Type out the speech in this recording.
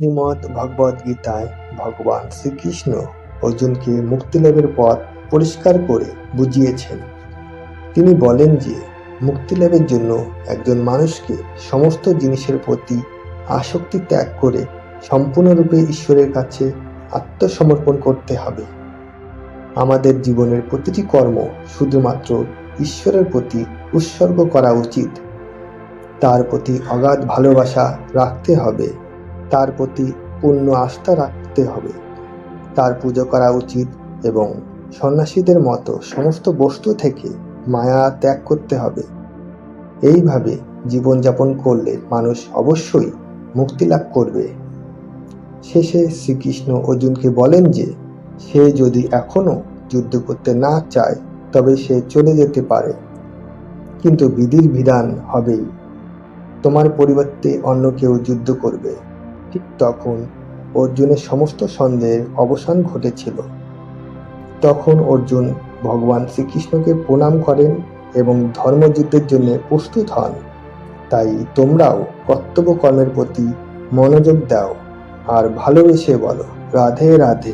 শ্রীমদ্ ভগবদ গীতায় ভগবান শ্রীকৃষ্ণ অর্জুনকে মুক্তিলাভের পথ পরিষ্কার করে বুঝিয়েছেন। তিনি বলেন যে মুক্তিলাভের জন্য একজন মানুষকে সমস্ত জিনিসের প্রতি আসক্তি ত্যাগ করে সম্পূর্ণরূপে ঈশ্বরের কাছে আত্মসমর্পণ করতে হবে। আমাদের জীবনের প্রতিটি কর্ম শুধুমাত্র ঈশ্বরের প্রতি উৎসর্গ করা উচিত। তার প্রতি অগাধ ভালোবাসা রাখতে হবে। তার প্রতি পূর্ণ আস্থা রাখতে হবে। তার পুজো করা উচিত এবং সন্ন্যাসীদের মতো সমস্ত বস্তু থেকে মায়া ত্যাগ করতে হবে। এইভাবে জীবনযাপন করলে মানুষ অবশ্যই মুক্তি লাভ করবে। শেষে শ্রীকৃষ্ণ অর্জুনকে বলেন যে, সে যদি এখনও যুদ্ধ করতে না চায়, তবে সে চলে যেতে পারে। কিন্তু বিধির বিধান হবেই। তোমার পরিবর্তে অন্য কেউ যুদ্ধ করবে। ঠিক তখন অর্জুনের সমস্ত সন্দেহের অবসান ঘটেছিল। তখন অর্জুন ভগবান শ্রীকৃষ্ণকে প্রণাম করেন এবং ধর্মযুদ্ধের জন্য প্রস্তুত হন। তাই তোমরাও কর্তব্য কর্মের প্রতি মনোযোগ দাও আর ভালোবেসে বলো, রাধে রাধে।